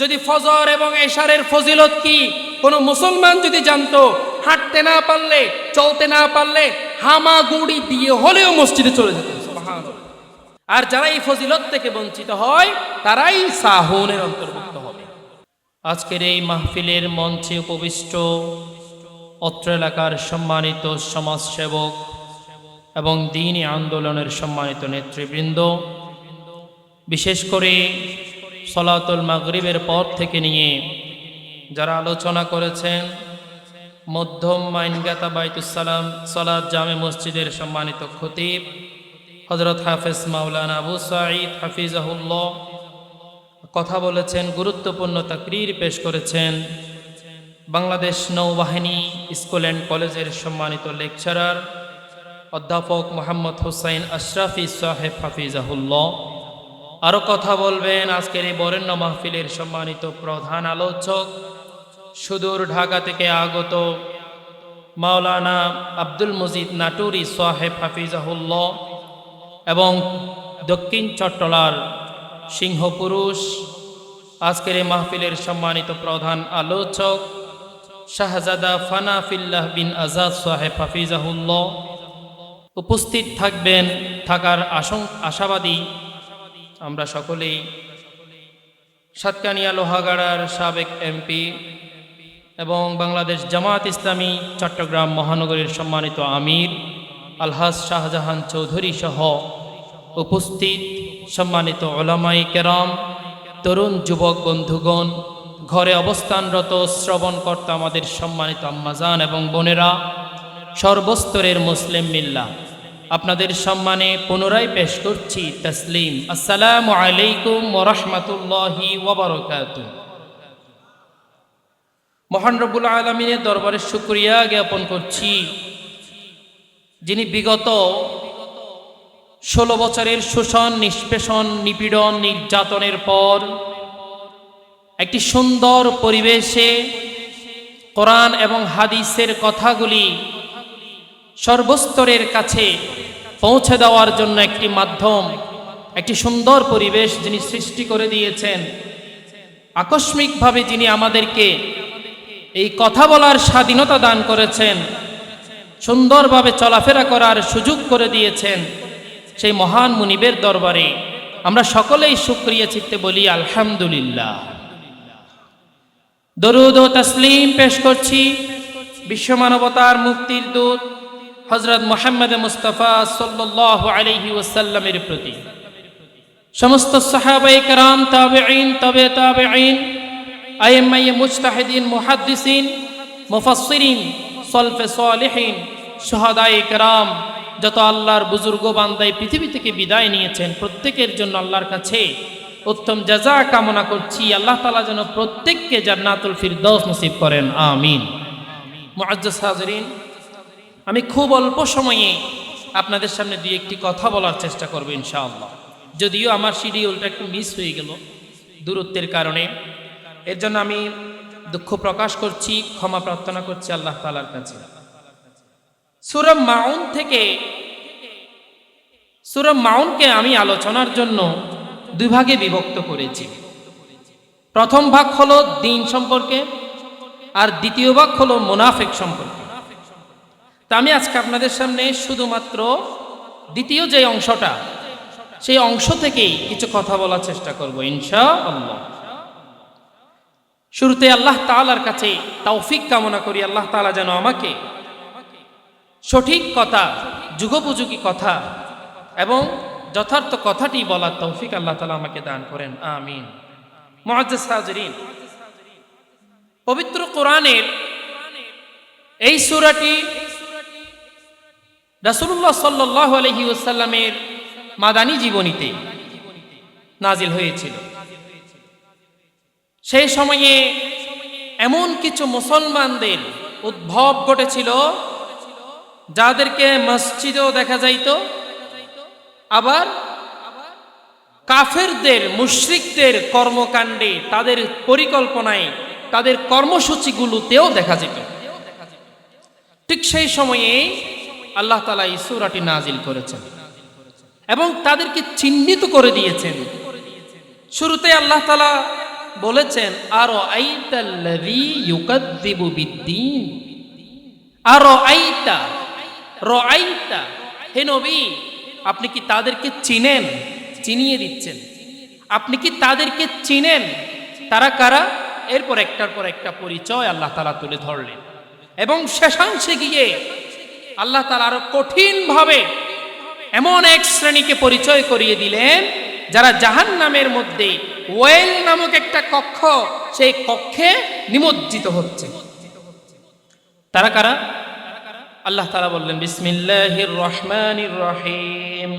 যদি ফজর এবং এশারের ফজিলত কি? কোনো মুসলমান যদি জানতো, হাঁটতে না পারলে, চলতে না পারলে, হামাগুড়ি দিয়ে হলেও মসজিদে চলে যেত। আর যারা এই ফজিলত থেকে বঞ্চিত হয়, তারাই সাহুনের অন্তর্ভুক্ত হবে। আজকের এই মাহফিলের মঞ্চে উপবিষ্ট অত্র এলাকার সম্মানিত সমাজসেবক এবং দিনী আন্দোলনের সম্মানিত নেতৃবৃন্দ, বিশেষ করে সলাতুল মাগরিবের পর থেকে নিয়ে যারা আলোচনা করেছেন, মধ্যম মাইনগাতা বাইতুসালাম সলাদ জামে মসজিদের সম্মানিত খতিব হজরত হাফেজ মাওলানা আবু সাঈদ হাফিজাহুল্লাহ, কথা বলেছেন, গুরুত্বপূর্ণ তাকরির পেশ করেছেন। বাংলাদেশ নৌবাহিনী স্কুল অ্যান্ড কলেজের সম্মানিত লেকচারার অধ্যাপক মোহাম্মদ হুসাইন আশরাফি সাহেব হাফিজাহুল্লাহ। আরও কথা বলবেন আজকের এই বরেণ্য মাহফিলের সম্মানিত প্রধান আলোচক। সুদূর ঢাকা থেকে আগত মাওলানা আব্দুল মজিদ নাটুরি সাহেব হাফিজাহুল্লাহ এবং দক্ষিণ চট্টলার সিংহপুরুষ আজকের এই মাহফিলের সম্মানিত প্রধান আলোচক শাহজাদা ফানাফিল্লাহ বিন আজাদ সাহেব হাফিজাহুল্লাহ। উপস্থিত থাকবেন, থাকার আশং আশাবাদী আমরা সকলেই সাতকানিয়া লোহাগাড়ার সাবেক এমপি এবং বাংলাদেশ জামাত ইসলামী চট্টগ্রাম মহানগরীর সম্মানিত আমির আলহাজ শাহজাহান চৌধুরী সহ উপস্থিত সম্মানিত ওলামাই কেরাম, তরুণ যুবক বন্ধুগণ, ঘরে অবস্থানরত শ্রবণকর্তা আমাদের সম্মানিত আম্মাজান এবং বোনেরা, সর্বস্তরের মুসলিম মিল্লা। আপনাদের সম্মানে পুনরায় পেশ করছি তসলিম। আসসালামু আলাইকুম ওরহমতুল্লাহি মহান রব্বুল আলমিনের দরবারে শুক্রিয়া জ্ঞাপন করছি, যিনি বিগত ষোলো বছরের শোষণ, নিষ্পেষণ, নিপীড়ন, নির্যাতনের পর একটি সুন্দর পরিবেশে কোরআন এবং হাদিসের কথাগুলি সর্বস্তরের কাছে পৌঁছে দেওয়ার জন্য একটি মাধ্যম, একটি সুন্দর পরিবেশ যিনি সৃষ্টি করে দিয়েছেন। আকস্মিকভাবে যিনি আমাদেরকে এই কথা বলার স্বাধীনতা দান করেছেন, সুন্দরভাবে চলাফেরা করার সুযোগ করে দিয়েছেন সেই মহান মুনিবের দরবারে। আমরা সকলেই সুক্রিয়া চিত্তে বলি, আলহামদুলিল্লাহ। দরুদ ও তসলিম পেশ করছি। বিশ্ব মানবতার মুক্তির দূত হজরত মোহাম্মদ মুস্তফা সাল্লাহ আলহি ওসাল্লামের প্রতি। সমস্ত সাহাবাই কারাম তাবে আইন তবে তাবে আইন আইএমআইএ মুজতাহিদিন, মুহাদ্দিসিন, মুফাসসিরিন, সলফে সালেহিন, শহাদায়ে কেরাম, যত আল্লাহর বুজুর্গ বান্দায় পৃথিবী থেকে বিদায় নিয়েছেন, প্রত্যেকের জন্য আল্লাহর কাছে উত্তম জাজা কামনা করছি। আল্লাহ তালা যেন প্রত্যেককে জান্নাতুল ফিরদৌস নসিব করেন। আমিন। মুআজ্জাজ হাজরিন আমি খুব অল্প সময়ে আপনাদের সামনে দুই একটি কথা বলার চেষ্টা করব ইনশাআল্লাহ। যদিও আমার শিডিউলটা একটু মিস হয়ে গেল দূরত্বের কারণে। এর জন্য আমি দুঃখ প্রকাশ করছি, ক্ষমা প্রার্থনা করছি আল্লাহ তালার কাছে। সুরম মাউন থেকে সুরম মাউনকে আমি আলোচনার জন্য দুই ভাগে বিভক্ত করেছি। প্রথম ভাগ হলো দিন সম্পর্কে আর দ্বিতীয় ভাগ হলো মুনাফেক সম্পর্কে। তা আমি আজকে আপনাদের সামনে শুধুমাত্র দ্বিতীয় যে অংশটা, সেই অংশ থেকেই কিছু কথা বলার চেষ্টা করব ইনশা শুরুতে আল্লাহ তালার কাছে তৌফিক কামনা করি, আল্লাহ তালা যেন আমাকে সঠিক কথা, যুগোপযোগী কথা এবং যথার্থ কথাটি বলার তৌফিক আল্লাহ তালা আমাকে দান করেন, আমিন। মহাজ্জাজ হাজরিন পবিত্র কোরআনের এই সুরাটি রাসুল্লাহ সাল্লাহ আলহি ওসাল্লামের মাদানী জীবনীতে নাজিল হয়েছিল। সেই সময়ে এমন কিছু মুসলমানদের উদ্ভব ঘটেছিল, যাদেরকে মসজিদেও দেখা যাইত, আবার কাফেরদের, মুশরিকদের কর্মকাণ্ডে তাদের পরিকল্পনায়, তাদের কর্মসূচিগুলোতেও দেখা যেত। ঠিক সেই সময়ে আল্লাহ তালা এই সুরাটি নাজিল করেছেন এবং তাদেরকে চিহ্নিত করে দিয়েছেন। শুরুতে আল্লাহ তালা বলেছেন আর আর র আইতা হে আপনি কি তাদেরকে চিনেন? চিনিয়ে দিচ্ছেন। আপনি কি তাদেরকে চিনেন? তারা কারা? এরপর একটার পর একটা পরিচয় আল্লাহ তালা তুলে ধরলেন এবং শেষাংশে গিয়ে আল্লাহ তালা আরো কঠিনভাবে এমন এক শ্রেণীকে পরিচয় করিয়ে দিলেন যারা জাহান নামের মধ্যে ওয়েল নামক একটা কক্ষ সেই কক্ষে নিমজ্জিত হচ্ছে তারা কারা আল্লাহ তারা বললেন বিসমিল্লাহির রহমানির রহিম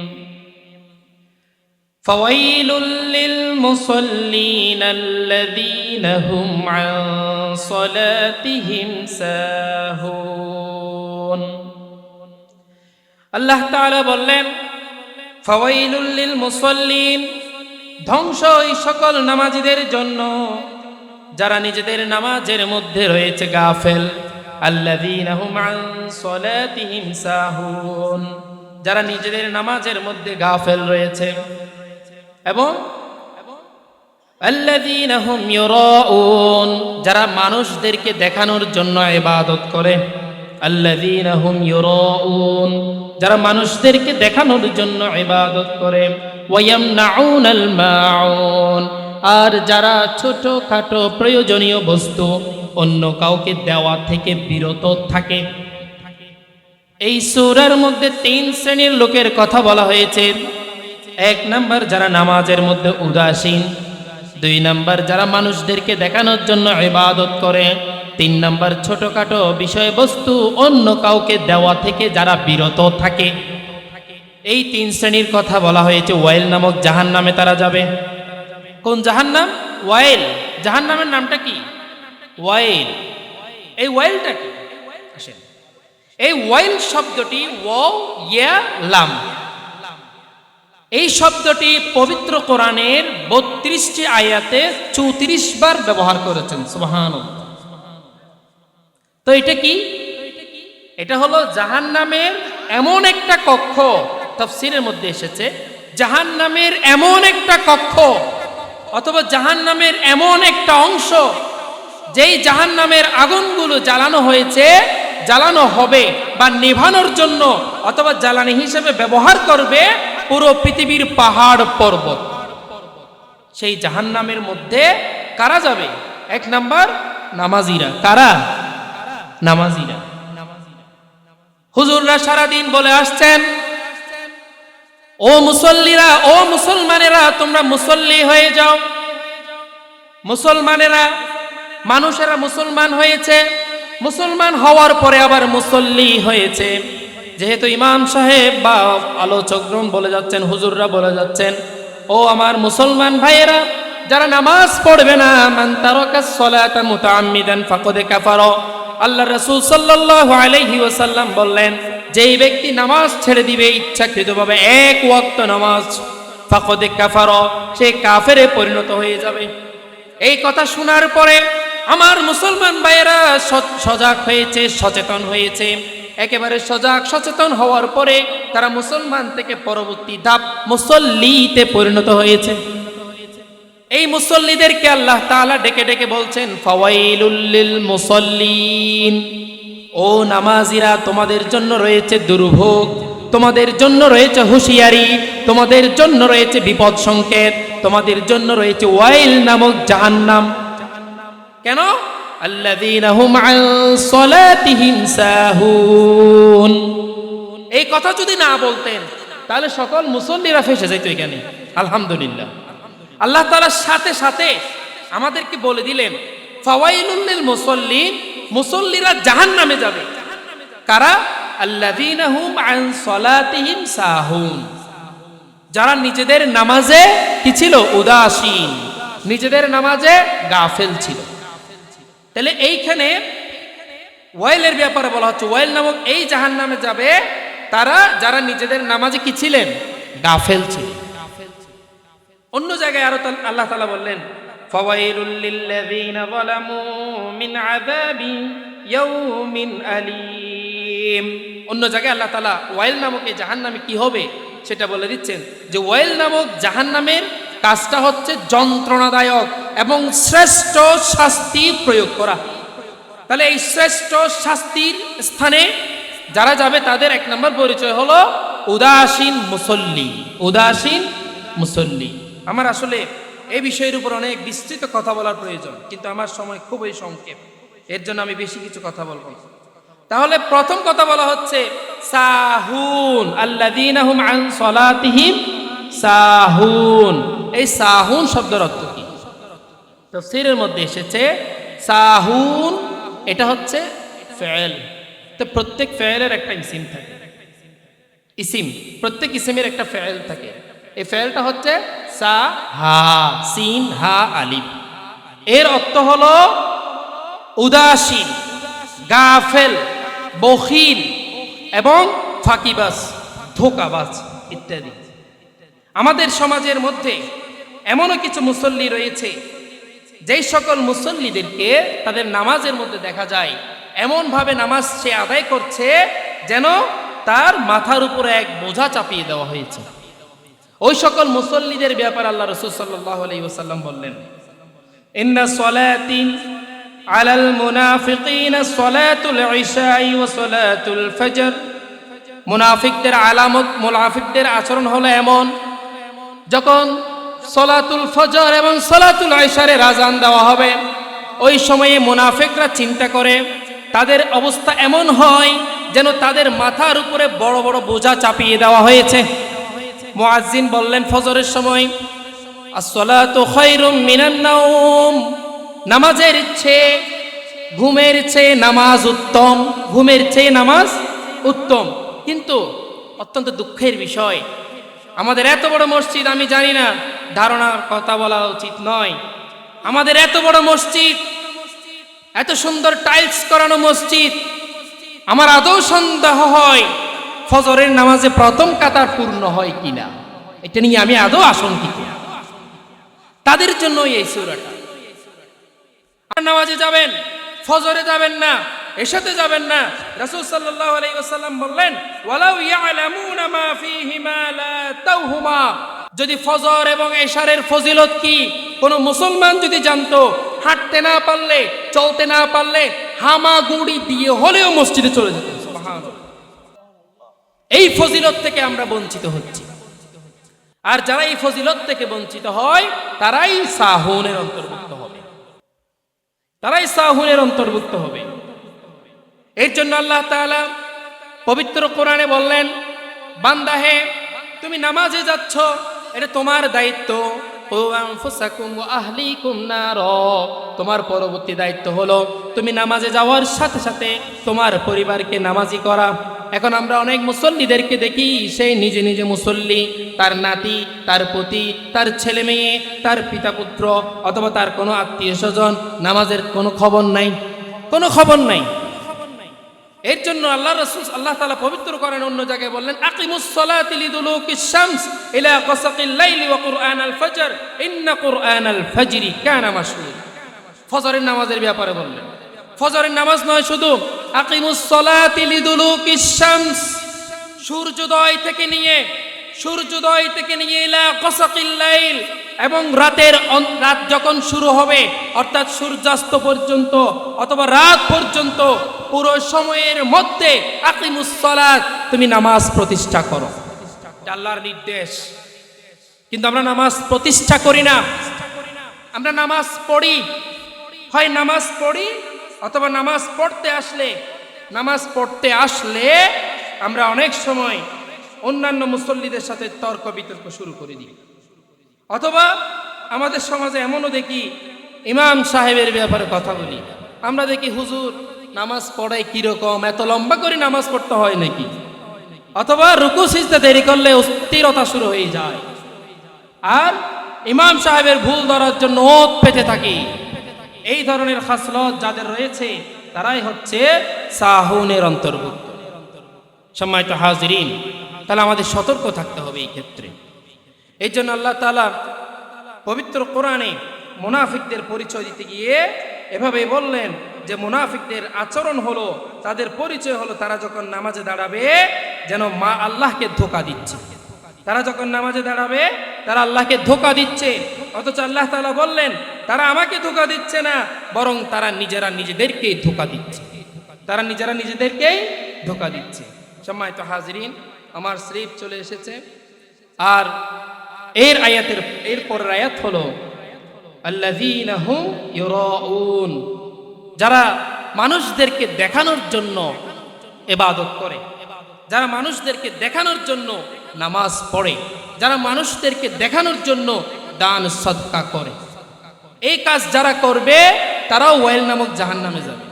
فويل للمصلين الذين هم عن صلاتهم ساهون আল্লাহ তাআলা বললেন, ফাওয়াইলুল লিল মুসাল্লিন, ধ্বংস এই সকল নামাজীদের জন্য, যারা নিজেদের নামাজের মধ্যে রয়েছে গাফেল। সাহুন, যারা নিজেদের নামাজের মধ্যে গাফেল রয়েছে। এবং যারা মানুষদেরকে দেখানোর জন্য ইবাদত করে। যারা মানুষদেরকে দেখানোর জন্য ইবাদত করে মাউন। আর যারা ছোট খাটো প্রয়োজনীয় বস্তু অন্য কাউকে দেওয়া থেকে বিরত থাকে। এই সূরার মধ্যে তিন শ্রেণির লোকের কথা বলা হয়েছে। এক নাম্বার যারা নামাজের মধ্যে উদাসীন, দুই নাম্বার যারা মানুষদেরকে দেখানোর জন্য ইবাদত করে। তিন নম্বর ছোটখাটো বিষয়বস্তু অন্য কাউকে দেওয়া থেকে যারা বিরত থাকে। এই তিন শ্রেণির কথা বলা হয়েছে, ওয়াইল নামক জাহান নামে তারা যাবে। কোন জাহান নাম ওয়াইল। জাহান নামের নামটা কি? ওয়াইল। এই ওয়াইলটা কি? এই ওয়াইল শব্দটি ও ইয়া, লাম। এই শব্দটি পবিত্র কোরআনের বত্রিশটি আয়াতে চৌত্রিশ বার ব্যবহার করেছেন সুবাহান তো এটা কি? এটা হলো জাহান নামের এমন একটা কক্ষ, তফসিরের মধ্যে এসেছে জাহান নামের এমন একটা কক্ষ অথবা জাহান নামের এমন একটা অংশ যেই জাহান নামের আগুনগুলো জ্বালানো হয়েছে, জ্বালানো হবে বা নেভানোর জন্য অথবা জ্বালানি হিসেবে ব্যবহার করবে পুরো পৃথিবীর পাহাড় পর্বত। সেই জাহান নামের মধ্যে কারা যাবে? এক নাম্বার নামাজিরা। কারা? নামাজিরা। হুজুররা সারাদিন বলে আসছেন, ও মুসল্লিরা, ও মুসলমানেরা, তোমরা মুসল্লি হয়ে যাও। মুসলমানেরা, মানুষেরা মুসলমান হয়েছে। মুসলমান হওয়ার পরে আবার মুসল্লি হয়েছে। যেহেতু ইমাম সাহেব বা আলোচকগণ বলে যাচ্ছেন, হুজুররা বলে যাচ্ছেন, ও আমার মুসলমান ভাইয়েরা, যারা নামাজ পড়বে না, মান তারকা সলাতা মুতাআম্মিদান ফাকাদ কাফারা। আল্লাহ রাসূল সাল্লাল্লাহু আলাইহি ওয়াসাল্লাম বললেন, যেই ব্যক্তি নামাজ ছেড়ে দিবে, ইচ্ছাকৃতভাবে এক ওয়াক্ত নামাজ, ফাকাদ কাফারা, সে কাফেরে পরিণত হয়ে যাবে। এই কথা শোনার পরে আমার মুসলমান ভাইয়েরা সজাগ হয়েছে, সচেতন হয়েছে। একেবারে সজাগ, সচেতন হওয়ার পরে তারা মুসলমান থেকে পরবর্তী ধাপ মুসল্লিতে পরিণত হয়েছে। এই মুসল্লিদেরকে আল্লাহ তাআলা ডেকে ডেকে বলছেন ফাওয়াইলুল্লিল মুসল্লিন। ও নামাজিরা, তোমাদের জন্য রয়েছে দুর্ভোগ, তোমাদের জন্য রয়েছে হুঁশিয়ারি, তোমাদের জন্য রয়েছে বিপদ সংকেত, তোমাদের জন্য রয়েছে ওয়াইল নামক জাহান্নাম। কেন? এই কথা যদি না বলতেন, তাহলে সকল মুসল্লিরা ফেসে যেত এখানে। আলহামদুলিল্লাহ। আল্লাহ তাআলার সাথে সাথে আমাদেরকে বলে দিলেন ফাওয়াইলুল লিল মুসল্লিন মুসল্লিরা জাহান নামে যাবে। কারা? আল্লাযীনা হুম আন সলাতিহিম সাহুন। যারা নিজেদের নামাজে কি ছিল? উদাসীন। নিজেদের নামাজে গাফেল ছিল। তাহলে এইখানে ওয়াইলের ব্যাপারে বলা হচ্ছে, ওয়াইল নামক এই জাহান নামে যাবে তারা যারা নিজেদের নামাজে কি ছিলেন? গাফেল ছিলেন। অন্য জায়গায় আরও আল্লাহ তালা বললেন অন্য জায়গায় আল্লাহ তালা ওয়াইল নামক এই জাহান্নামে কি হবে সেটা বলে দিচ্ছেন যে ওয়াইল নামক জাহান্নামের কাজটা হচ্ছে যন্ত্রণাদায়ক এবং শ্রেষ্ঠ শাস্তি প্রয়োগ করা। তাহলে এই শ্রেষ্ঠ শাস্তির স্থানে যারা যাবে তাদের এক নম্বর পরিচয় হলো উদাসীন মুসল্লি উদাসীন মুসল্লি। আমার আসলে এই বিষয়ের উপর অনেক বিস্তৃত কথা বলার প্রয়োজন, কিন্তু আমার সময় খুবই সংক্ষেপ। এর জন্য আমি বেশি কিছু কথা বলব তাহলে প্রথম কথা বলা হচ্ছে, সাহুন আল্লাযীনাহুম আন সলাতিহিম সাহুন। এই সাহুন শব্দের অর্থ কি? তফসিরের মধ্যে এসেছে, সাহুন, এটা হচ্ছে ফেল। তো প্রত্যেক ফেলের একটা ইসিম থাকে। ইসিম, প্রত্যেক ইসিমের একটা ফেল থাকে। এই ফেলটা হচ্ছে সা, হা, সিন, হা, আলিফ। এর অর্থ হল উদাসীন, গাফেল, বখিল এবং ফাঁকিবাজ, ধোকাবাজ ইত্যাদি। আমাদের সমাজের মধ্যে এমনও কিছু মুসল্লি রয়েছে, যেই সকল মুসল্লিদেরকে তাদের নামাজের মধ্যে দেখা যায়, এমনভাবে নামাজ সে আদায় করছে যেন তার মাথার উপরে এক বোঝা চাপিয়ে দেওয়া হয়েছে। ওই সকল মুসল্লিদের ব্যাপারে আল্লাহ রসুল সাল্লাহ আলাই ওসাল্লাম বললেন, ইন্না সলাতিন আলাল মুনাফিকিন সলাতুল ইশাই ওয়া সলাতুল ফজর। মুনাফিকদের আলামত, মুনাফিকদের আচরণ হলো এমন, যখন সলাতুল ফজর এবং সলাতুল আয়সারে রাজান দেওয়া হবে, ওই সময়ে মুনাফিকরা চিন্তা করে, তাদের অবস্থা এমন হয় যেন তাদের মাথার উপরে বড় বড় বোঝা চাপিয়ে দেওয়া হয়েছে। মুয়াজ্জিন বললেন, ফজরের সময় নাওম। নামাজের চেয়ে, ঘুমের চেয়ে নামাজ উত্তম, ঘুমের চেয়ে নামাজ উত্তম। কিন্তু অত্যন্ত দুঃখের বিষয়, আমাদের এত বড় মসজিদ, আমি জানি না, ধারণার কথা বলা উচিত নয়। আমাদের এত বড় মসজিদ, এত সুন্দর টাইলস করানো মসজিদ, আমার আদৌ সন্দেহ হয় ফজরের নামাজে প্রথম কাতার পূর্ণ হয় কিনা? এটা নিয়ে আমি আদৌ আশঙ্কিত তাদের জন্য এই সুরাটা। নামাজে যাবেন, ফজরে যাবেন না, এসাতে যাবেন না। রাসূল সাল্লাল্লাহু আলাইহি ওয়াসাল্লাম বললেন, ওয়ালাউ ইয়ালামুনা মা ফীহিমা লা তাওহুমা। যদি ফজর এবং এশারের ফজিলত কি? কোন মুসলমান যদি জানতো, হাঁটতে না পারলে, চলতে না পারলে, হামাগুড়ি দিয়ে হলেও মসজিদে চলে যেত। সুবহানাল্লাহ। এই ফজিলত থেকে আমরা বঞ্চিত হচ্ছি। আর যারা এই ফজিলত থেকে বঞ্চিত হয়, তারাই সাহুনের অন্তর্ভুক্ত হবে। তারাই সাহুনের অন্তর্ভুক্ত হবে। এর জন্য আল্লাহ তাআলা পবিত্র কোরআনে বললেন, বান্দা হে, তুমি নামাজে যাচ্ছ, এটা তোমার দায়িত্ব। ও তোমার পরবর্তী দায়িত্ব হলো, তুমি নামাজে যাওয়ার সাথে সাথে তোমার পরিবারকে নামাজি করা। এখন আমরা অনেক মুসল্লিদেরকে দেখি সেই নিজে নিজে মুসল্লি, তার নাতি, তার পতি, তার ছেলে মেয়ে, তার পিতা পুত্র, অথবা তার কোনো আত্মীয় স্বজন, নামাজের কোনো খবর নাই। কোনো খবর নাই। এর জন্য আল্লাহ রসুল আল্লাহ তালা পবিত্র করেন অন্য জায়গায় বললেন, আকিমুস সালাতি লিদুলুকিশ শামস ইলা গাসাকিল লাইলি ওয়া কুরআনাল ফজর। ইন্না কুরআনাল ফজরি কানা মাশহুদ ফজরের নামাজের ব্যাপারে বললেন। ফজরের নামাজ নয় শুধু, আকিমুস সালাতি লিদুলুকিশ শামস। সূর্যোদয় থেকে নিয়ে সূর্যোদয় থেকে নিয়ে ইলা গাসাকিল লাইল এবং রাতের রাত যখন শুরু হবে, অর্থাৎ সূর্যাস্ত পর্যন্ত অথবা রাত পর্যন্ত, পুরো সময়ের মধ্যে আকিমুস সালাত, তুমি নামাজ প্রতিষ্ঠা করো। আল্লাহর নির্দেশ। কিন্তু আমরা নামাজ প্রতিষ্ঠা করি না। আমরা নামাজ পড়ি। হয় নামাজ পড়ি অথবা নামাজ পড়তে আসলে। নামাজ পড়তে আসলে আমরা অনেক সময় অন্যান্য মুসল্লিদের সাথে তর্ক বিতর্ক শুরু করে দিই অথবা আমাদের সমাজে এমনও দেখি, ইমাম সাহেবের ব্যাপারে কথা বলি। আমরা দেখি, হুজুর, নামাজ পড়াই কীরকম? এত লম্বা করে নামাজ পড়তে হয় নাকি? অথবা রুকু, সিজদা দেরি করলে অস্থিরতা শুরু হয়ে যায়। আর ইমাম সাহেবের ভুল ধরার জন্য ওত পেতে থাকি। এই ধরনের খাসলত যাদের রয়েছে, তারাই হচ্ছে সাহুনের অন্তর্ভুক্ত। সম্মানিত হাজরিন তাহলে আমাদের সতর্ক থাকতে হবে এই ক্ষেত্রে। এই জন্য আল্লাহ তালা পবিত্র কোরআনে মুনাফিকদের পরিচয় দিতে গিয়ে এভাবে বললেন যে মুনাফিকদের আচরণ হলো, তাদের পরিচয় হলো তারা যখন নামাজে দাঁড়াবে যেন মা আল্লাহকে ধোকা দিচ্ছে। তারা যখন নামাজে দাঁড়াবে, তারা আল্লাহকে ধোকা দিচ্ছে। অথচ আল্লাহ তাআলা বললেন, তারা আমাকে ধোকা দিচ্ছে না, বরং তারা নিজেরা নিজেদেরকেই ধোকা দিচ্ছে। তারা নিজেরা নিজেদেরকেই ধোকা দিচ্ছে। সম্মানিত হাজরিন আমার স্লিপ চলে এসেছে। আর এর আয়াতের, এর পরের আয়াত হলো, আল্লাযীনা হুম যারা মানুষদেরকে দেখানোর জন্য এবাদত করে। যারা মানুষদেরকে দেখানোর জন্য নামাজ পড়ে। যারা মানুষদেরকে দেখানোর জন্য দান সদকা করে। এই কাজ যারা করবে, তারাও ওয়েল নামক জাহান নামে যাবে।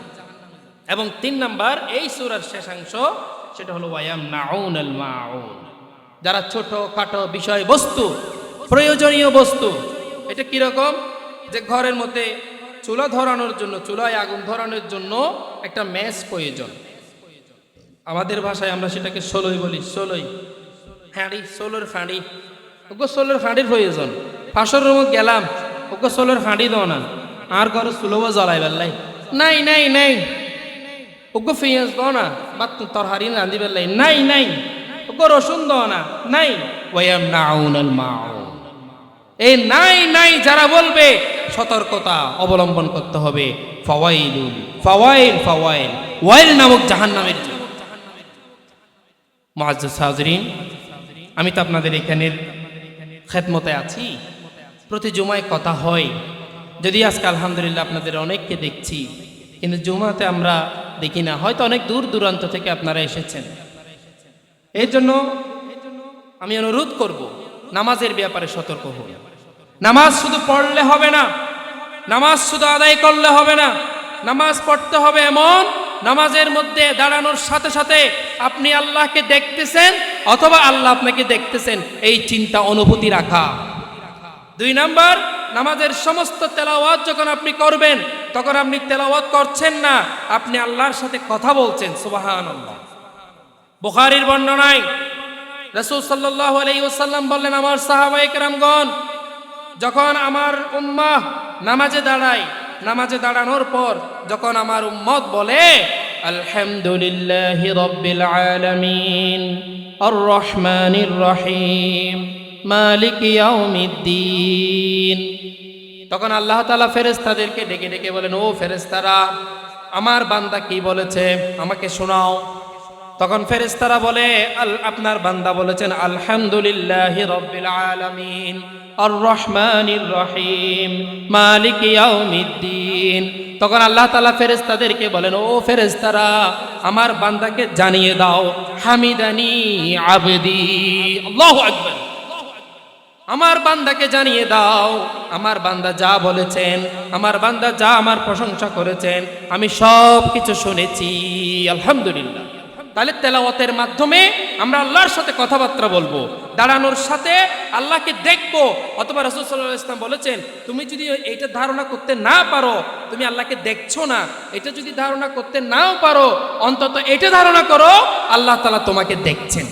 এবং তিন নাম্বার, এই সুরার শেষাংশ সেটা হলো ওয়ায়াম নাউন আল মাউন যারা ছোট খাটো বিষয় বস্তু প্রয়োজনীয় বস্তু, এটা কীরকম যে ঘরের মধ্যে চুলা ধরানোর জন্য, চুলায় আগুন ধরানোর জন্য একটা ম্যাচ প্রয়োজন। আমাদের ভাষায় আমরা সেটাকে ষোলোই বলি, ষোলোই হাঁড়ি ষোলোর হাঁড়ি ওগো ষোলোর হাঁড়ির প্রয়োজন। ফাঁসর রুমত গেলাম, ওগো ষোলোর হাঁড়ি দাও না। আর ঘরে চুলোব জ্বলাই বেল্লাই নাই নাই নাই। ওগো পেঁয়াজ দাও না বা তরহারি রাঁধি বেল্লাই নাই নাই ওগো রসুন দাও না নাই। ওয়াম নাউন আল মাউন এই নাই নাই যারা বলবে সতর্কতা অবলম্বন করতে হবে। ফাওয়াইলুল ফাওয়াইল ফাওয়াইল। ওয়াইল নামক জাহান্নামের জন্য। মুআজ্জাজ হাজরিন আমি তো আপনাদের এখানের খেদমতে আছি। প্রতি জুমায় কথা হয়। যদি আজকে আলহামদুলিল্লাহ আপনাদের অনেককে দেখছি কিন্তু জুমাতে আমরা দেখি না। হয়তো অনেক দূর দূরান্ত থেকে আপনারা এসেছেন। এর জন্য আমি অনুরোধ করব, নামাজের ব্যাপারে সতর্ক হন। নামাজ শুধু পড়লে হবে না, নামাজ শুধু আদায় করলে হবে না, নামাজ পড়তে হবে এমন নামাজের মধ্যে দাঁড়ানোর সাথে সাথে আপনি আল্লাহকে দেখতেছেন অথবা আল্লাহ আপনাকে দেখতেছেন, এই চিন্তা অনুভূতি রাখা। দুই নাম্বার, নামাজের সমস্ত তেলাওয়াত যখন আপনি করবেন তখন আপনি তেলাওয়াত করছেন না, আপনি আল্লাহর সাথে কথা বলছেন, সুবহানাল্লাহ। বুখারীর বর্ণনায় রাসূল আলাইহি ওয়াসাল্লাম বললেন, আমার সাহাবায়ে কেরামগণ, যখন আমার উম্মাহ নামাজে দাঁড়ায়, নামাজে দাঁড়ানোর পর যখন আমার উম্মত বলে, আলহামদুলিল্লাহি আর রহিম, মালিক তখন আল্লাহ তালা ফেরেস্তাদেরকে ডেকে ডেকে বলেন, ও ফেরেশতারা, আমার বান্দা কি বলেছে? আমাকে শোনাও। তখন ফেরেশতারা বলে, আল, আপনার বান্দা বলেছেন, আলহামদুলিল্লাহ রব্বিল আলামিন আর রহমানির রহিম, মালিক ইয়াউমিদ্দিন। তখন আল্লাহ তাআলা ফেরেশতাদেরকে বলেন, ও ফেরেশতারা, আমার বান্দাকে জানিয়ে দাও, হামিদানি আবদি। আল্লাহু আকবার। আমার বান্দাকে জানিয়ে দাও, আমার বান্দা যা বলেছেন, আমার বান্দা যা আমার প্রশংসা করেছেন, আমি সব কিছু শুনেছি, আলহামদুলিল্লাহ। তাহলে তেলাওয়াতের মাধ্যমে আমরা আল্লাহর সাথে কথাবার্তা বলব, দাঁড়ানোর সাথে আল্লাহকে দেখব, অথবা রসুল সাল্লাহ ইসলাম বলেছেন, তুমি যদি এইটা ধারণা করতে না পারো, তুমি আল্লাহকে দেখছ না, এটা যদি ধারণা করতে নাও পারো, অন্তত এটা ধারণা করো, আল্লাহ তালা তোমাকে দেখছেন।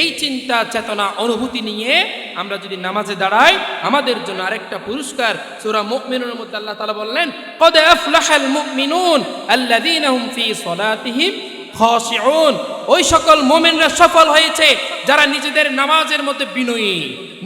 এই চিন্তা, চেতনা, অনুভূতি নিয়ে আমরা যদি নামাজে দাঁড়াই, আমাদের জন্য আরেকটা পুরস্কার সূরা মুমিনুনের মধ্যে আল্লাহ তাআলা বললেন, কদ আফলাহাল মুমিনুন আল্লাযীনা ফি সলাতিহিম খাশিউন। ওই সকল মুমিনরা সফল হয়েছে যারা নিজেদের নামাজের মধ্যে বিনয়ী,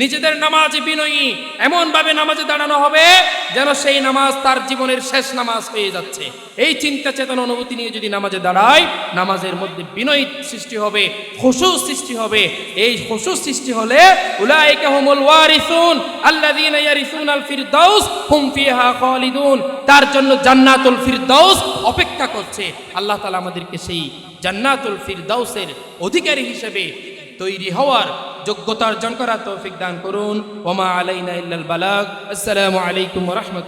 নিজেদের নামাজে বিনয়ী। এমন ভাবে নামাজে দাঁড়ানো হবে যেন সেই নামাজ তার জীবনের শেষ নামাজ হয়ে যাচ্ছে। এই চিন্তা চেতনা অনুভূতি নিয়ে যদি নামাজে দাঁড়ায়, নামাজের মধ্যে বিনয় সৃষ্টি হবে খুশু সৃষ্টি হবে। এই খুশু সৃষ্টি হলে ইয়ারিসুনাল ফিরদাউস খালিদুন। তার জন্য জান্নাতুল ফিরদাউস অপেক্ষা করছে। আল্লাহ তাআলা আমাদেরকে সেই জান্নাতুল ফিরদাউসের অধিকারী হিসেবে তৈরি হওয়ার যোগ্যতা অর্জন করার তৌফিক দান করুন। ওমা আলাইনা ইল্লাল বালাগ। আসসালামু আলাইকুম ওয়া রাহমাতুল্লাহ।